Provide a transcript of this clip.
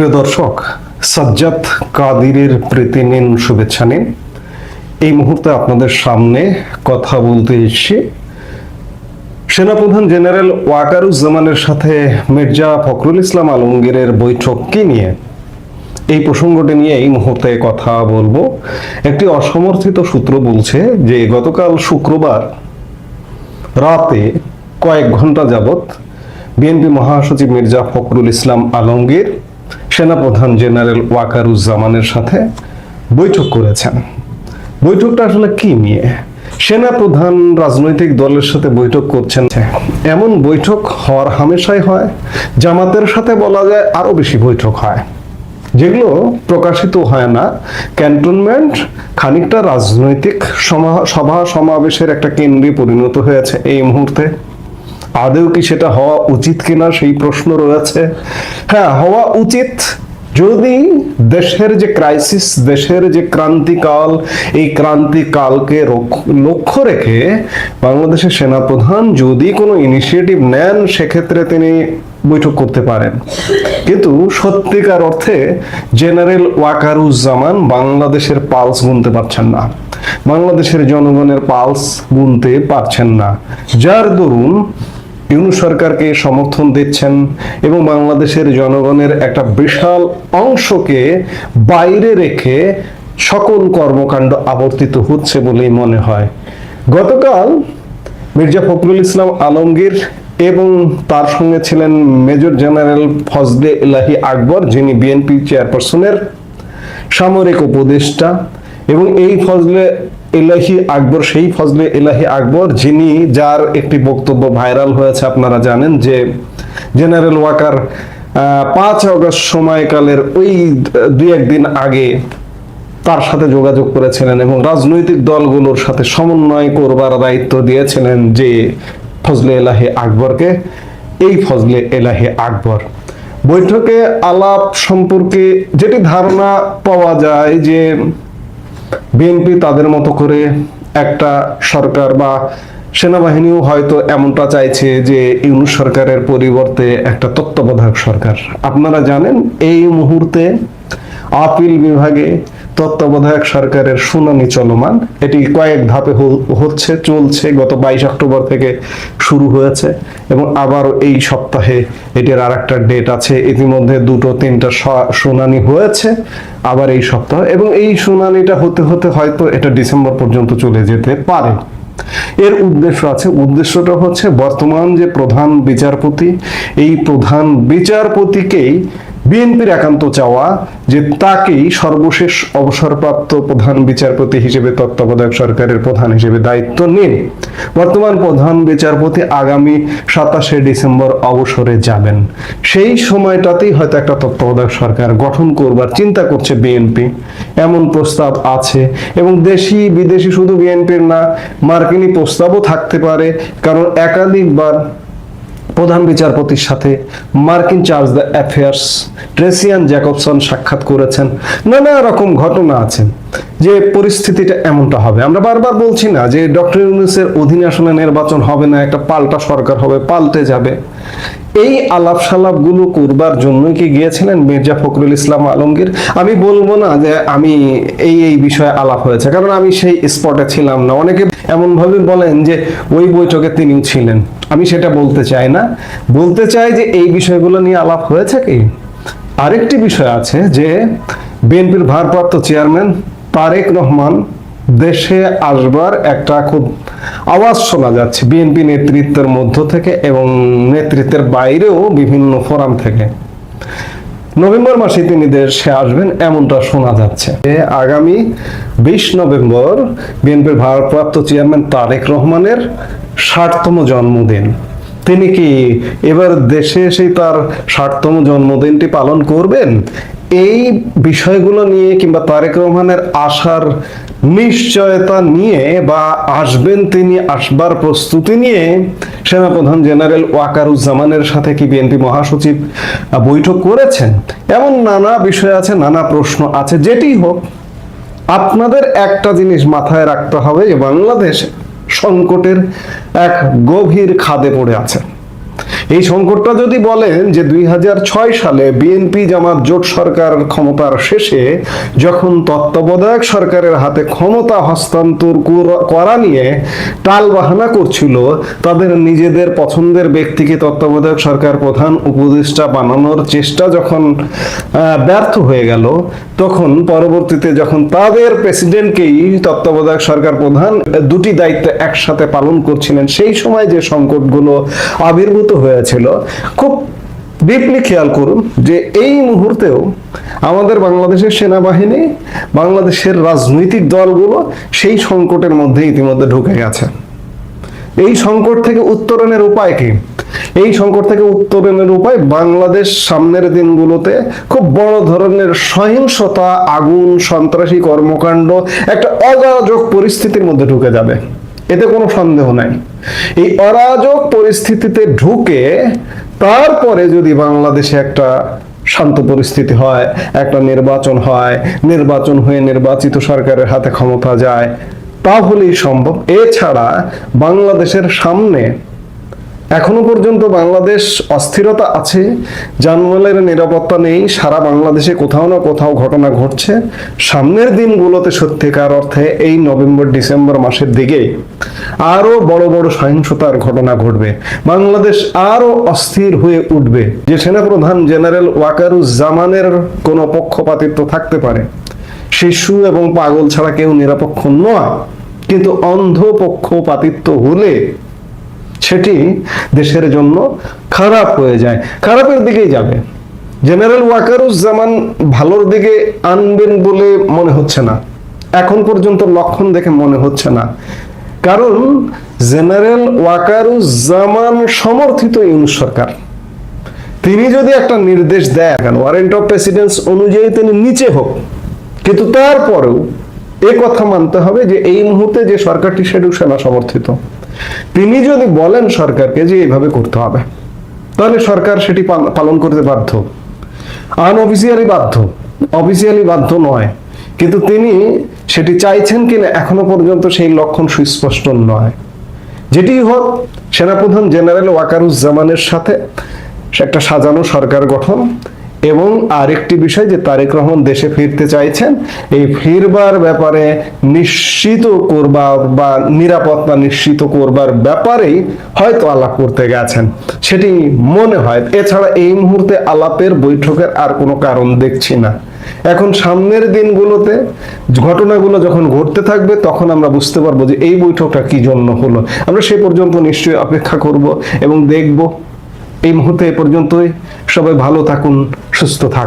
প্রিয় দর্শক, সাজ্জাদ কাদিরের প্রীতি নিন, শুভেচ্ছা নিন। এই মুহূর্তে আপনাদের সামনে কথা বলতে এসেছি। সেনাপ্রধান জেনারেল ওয়াকারুজ্জামানের সাথে মির্জা ফখরুল ইসলাম আলমগীরের বৈঠক কি নিয়ে? এই প্রসঙ্গটি নিয়ে এই মুহূর্তে কথা বলব। একটি অসমর্থিত সূত্র বলছে যে, গতকাল শুক্রবার রাতে কয়েক ঘণ্টা যাবৎ বিএনপি মহাসচিব মির্জা ফখরুল ইসলাম আলমগীর সেনাপ্রধান জেনারেল ওয়াকারুজ্জামানের সাথে বৈঠক করেছেন। বৈঠকটা আসলে কি নিয়ে? সেনাপ্রধান রাজনৈতিক দলের সাথে বৈঠক করছেন। এমন বৈঠক হওয়ার হামেশাই হয়, জামাতের সাথে বলা যায় আরও বেশি বৈঠক হয়। যেগুলো প্রকাশিত হয় না। ক্যান্টনমেন্ট খানিকটা রাজনৈতিক সভা সমাবেশের একটা কেন্দ্রে পরিণত হয়েছে এই মুহূর্তে। আদৌ কি সেটা হওয়া উচিত কিনা সেই প্রশ্ন রয়েছে। হ্যাঁ হওয়া উচিত যদি দেশের যে ক্রাইসিস দেশের যে ক্রান্তিকাল, এই ক্রান্তিকালকে লক্ষ্য রেখে বাংলাদেশের সেনাপ্রধান যদি কোনো ইনিশিয়েটিভ নেন, সেক্ষেত্রে তিনি বৈঠক করতে পারেন। কিন্তু সত্যিকার অর্থে জেনারেল ওয়াকারুজ্জামান বাংলাদেশের পালস গুনতে পারছেন না। বাংলাদেশের জনগণের পালস গুনতে পারছেন না। যার দরুন ইউনু সরকারকে সমর্থন দিচ্ছেন এবং বাংলাদেশের জনগণের একটা বিশাল অংশকে বাইরে রেখে সকল কর্মকাণ্ড আবর্তিত হচ্ছে বলেই মনে হয়। গতকাল মির্জা ফখরুল ইসলাম আলমগীর এবং তার সঙ্গে ছিলেন মেজর জেনারেল ফজলে ইলাহি আকবর, যিনি বিএনপি চেয়ারপারসনের সামরিক উপদেষ্টা এবং এই ফজলে এলাহি আকবর, সেই ফজলে এলাহি আকবর, যিনি যার একটি বক্তব্য ভাইরাল হয়েছে, আপনারা জানেন যে জেনারেল ওয়াকার পাঁচ অগস্ট সময়কালের ওই দুই একদিন আগে তার সাথে যোগাযোগ করেছিলেন এবং রাজনৈতিক দলগুলোর সাথে সমন্বয় করবার দায়িত্ব দিয়েছিলেন যে ফজলে এলাহি আকবরকে। এই ফজলে এলাহি আকবর। বৈঠকে আলাপ সম্পর্কে যেটি ধারণা পাওয়া যায় যে বিএনপি তাদের মতো করে একটা সরকার বা সেনাবাহিনীও হয়তো এমনটা চাইছে যে ইউনুস সরকারের পরিবর্তে একটা তত্ত্বাবধায়ক সরকার। আপনারা জানেন এই মুহূর্তে আপিল বিভাগে তত্ত্বাবধায়ক সরকারের শুনানি চলমান। এটি কয়েক ধাপে হচ্ছে, চলছে। গত বাইশ অক্টোবর থেকে শুরু হয়েছে এবং আবারও এই সপ্তাহে এটির আর একটা ডেট আছে। ইতিমধ্যে দুটো, তিনটা শুনানি হয়েছে, আবার এই সপ্তাহে। এবং এই শুনানিটা হতে হতে হয়তো এটা ডিসেম্বর পর্যন্ত চলে যেতে পারে। এর উদ্দেশ্য আছে, উদ্দেশ্যটা হচ্ছে বর্তমান যে প্রধান বিচারপতি, এই প্রধান বিচারপতিকেই বিএনপির একান্ত চাওয়া যে তাকেই সর্বশেষ অবসরপ্রাপ্ত প্রধান বিচারপতি হিসেবে তত্ত্বাবধায়ক সরকারের প্রধান হিসেবে দায়িত্ব নিন। বর্তমান প্রধান বিচারপতি আগামী সাতাশে ডিসেম্বর অবসরে যাবেন। সেই সময়টাতেই হয়তো একটা তত্ত্বাবধায়ক সরকার গঠন করবার চিন্তা করছে বিএনপি। এমন প্রস্তাব আছে এবং দেশি বিদেশি শুধু বিএনপির না, মার্কিনী প্রস্তাবও থাকতে পারে, কারণ একাধিকবার প্রধান বিচারপতির সাথে মার্কিন charge d' affaires Tracey Ann Jacobson সাক্ষাৎ করেছেন। নানা রকম ঘটনা আছে যে পরিস্থিতিটা এমনটা হবে। আমরা বারবার বলছি না যে ডক্টর ইউনুসের অধীনে আসলে নির্বাচন হবে না, একটা পাল্টা সরকার হবে, পাল্টে যাবে। এই আলাপ সালাপগুলো করবার জন্য কি গিয়েছিলেন মির্জা ফখরুল ইসলাম আলমগীর? আমি বলব না যে আমি এই এই বিষয়ে আলাপ হয়েছে, কারণ আমি সেই স্পটে ছিলাম না। অনেকে এমন ভাবে বলেন যে ওই বৈঠকে তিনিও ছিলেন। আমি সেটা বলতে চাই না। বলতে চাই যে এই বিষয়গুলো নিয়ে আলাপ হয়েছে কি? আরেকটি বিষয় আছে যে বিএনপির ভারপ্রাপ্ত চেয়ারম্যান তারেক রহমান দেশে আসবার একটা খুব আওয়াজ শোনা যাচ্ছে বিএনপি নেতৃত্বের মধ্য থেকে এবং নেতৃত্বের বাইরেও বিভিন্ন ফোরাম থেকে। নভেম্বর মাসে তিনি দেশে আসবেন এমনটা শোনা যাচ্ছে আগামী বিশ নভেম্বর বিএনপির ভারপ্রাপ্ত চেয়ারম্যান তারেক রহমানের ষাটতম জন্মদিন। তিনি কি এবার দেশে এসে তার ষাটতম জন্মদিনটি পালন করবেন? এই বিষয়গুলো নিয়ে কিংবা তারেক রহমানের আসার নিশ্চয়তা নিয়ে বা আসবেন তিনি আসবার প্রস্তুতি নিয়ে সেনাপ্রধান জেনারেল ওয়াকারুজ্জামানের সাথে কি বিএনপি মহাসচিব বৈঠক করেছেন? এমন নানা বিষয় আছে, নানা প্রশ্ন আছে, যেটি হোক। আপনাদের একটা জিনিস মাথায় রাখতে হবে যে বাংলাদেশ সংকটের এক গভীর খাদে পড়ে আছে। এই সংকটটা যদি বলেন যে দুই হাজার ছয় সালে বিএনপি জামাত জোট সরকার ক্ষমতার শেষে যখন তত্ত্বাবধায়ক সরকারের হাতে ক্ষমতা হস্তান্তর করা নিয়ে টাল বাহানা করছিল, তাদের নিজেদের পছন্দের ব্যক্তিকে তত্ত্বাবধায়ক সরকার প্রধান উপদেষ্টা বানানোর চেষ্টা যখন ব্যর্থ হয়ে গেল, তখন পরবর্তীতে যখন তাদের প্রেসিডেন্টকেই তত্ত্বাবধায়ক সরকার প্রধান দুটি দায়িত্ব একসাথে পালন করছিলেন, সেই সময় যে সংকটগুলো আবির্ভূত হয়েছিল খুব ডিপলি খেয়াল করুন যে এই মুহূর্তেও আমাদের বাংলাদেশের সেনাবাহিনী, বাংলাদেশের রাজনৈতিক দলগুলো সেই সংকটের মধ্যে ইতিমধ্যে ঢুকে গেছে। এই সংকট থেকে উত্তরণের উপায় কি? এই সংকট থেকে উত্তরণের উপায় বাংলাদেশ সামনের দিনগুলোতে খুব বড় ধরনের সহিংসতা, আগুন, সন্ত্রাসী কর্মকাণ্ড, একটা অরাজক পরিস্থিতির মধ্যে ঢুকে যাবে। এতে কোনো সন্দেহ নাই। এই অরাজক পরিস্থিতিতে ঢুকে তারপরে যদি বাংলাদেশে একটা শান্ত পরিস্থিতি হয়, একটা নির্বাচন হয়, নির্বাচন হয়ে নির্বাচিত সরকারের হাতে ক্ষমতা যায়, তাহলেই সম্ভব। এছাড়া বাংলাদেশের সামনে এখনও পর্যন্ত বাংলাদেশ অস্থিরতা আছে জানমালের নিরাপত্তা নেই, সারা বাংলাদেশে কোথাও না কোথাও ঘটনা ঘটছে। সামনের দিনগুলোতে সত্যিকার অর্থে এই নভেম্বর, ডিসেম্বর মাসের দিকে আরও বড় বড় সহিংসতার ঘটনা ঘটবে। বাংলাদেশ আরও অস্থির হয়ে উঠবে। যে সেনাপ্রধান জেনারেল ওয়াকারুজ্জামানের কোনো পক্ষপাতিত্ব থাকতে পারে। শিশু এবং পাগল ছাড়া কেউ নিরপেক্ষ নয়। কিন্তু অন্ধ পক্ষপাতিত্ব হলে সেটি দেশের জন্য খারাপ হয়ে যায়। খারাপের দিকেই যাবে। জেনারেল ওয়াকারুজ্জামান ভালোর দিকে আনবেন বলে মনে হচ্ছে না। এখন পর্যন্ত লক্ষণ দেখে মনে হচ্ছে না। কারণ জেনারেল ওয়াকারুজ্জামান সমর্থিত ইউনুস সরকার। তিনি যদি একটা নির্দেশ দেয় কেন ওয়ারেন্ট অফ প্রেসিডেন্স অনুযায়ী তিনি নিচে হোক, কিন্তু তারপরেও এ কথা মানতে হবে যে এই মুহূর্তে যে সরকারটি সেটি সেনা সমর্থিত। তিনি যদি বলেন সরকারকে যে এইভাবে করতে হবে, তাহলে সরকার সেটি পালন করতে বাধ্য। আনঅফিসিয়ালি বাধ্য, অফিসিয়ালি বাধ্য নয়। কিন্তু তিনি সেটি চাইছেন কিনা এখনও পর্যন্ত সেই লক্ষণ সুস্পষ্ট নয়। যেটি হোক, সেনাপ্রধান জেনারেল ওয়াকারুজ্জামানের সাথে একটা সাজানো সরকার গঠন এবং আরেকটি বিষয় যে তারেক রহমান দেশে ফিরতে চাইছেন, এই ফিরবার ব্যাপারে নিশ্চিত করবার বা নিরাপত্তা নিশ্চিত করবার ব্যাপারেই হয়তো আলাপ করতে গেছেন। সেটি মনে হয়। এছাড়া এই মুহূর্তে আলাপের বৈঠকের আর কোনো কারণ দেখছি না। এখন সামনের দিনগুলোতে ঘটনাগুলো যখন ঘটতে থাকবে, তখন আমরা বুঝতে পারব যে এই বৈঠকটা কি জন্য হলো। আমরা সে পর্যন্ত নিশ্চয়ই অপেক্ষা করব এবং দেখব এই মুহূর্তে পর্যন্তই। সবাই ভালো থাকুন সুস্থ থাকুন।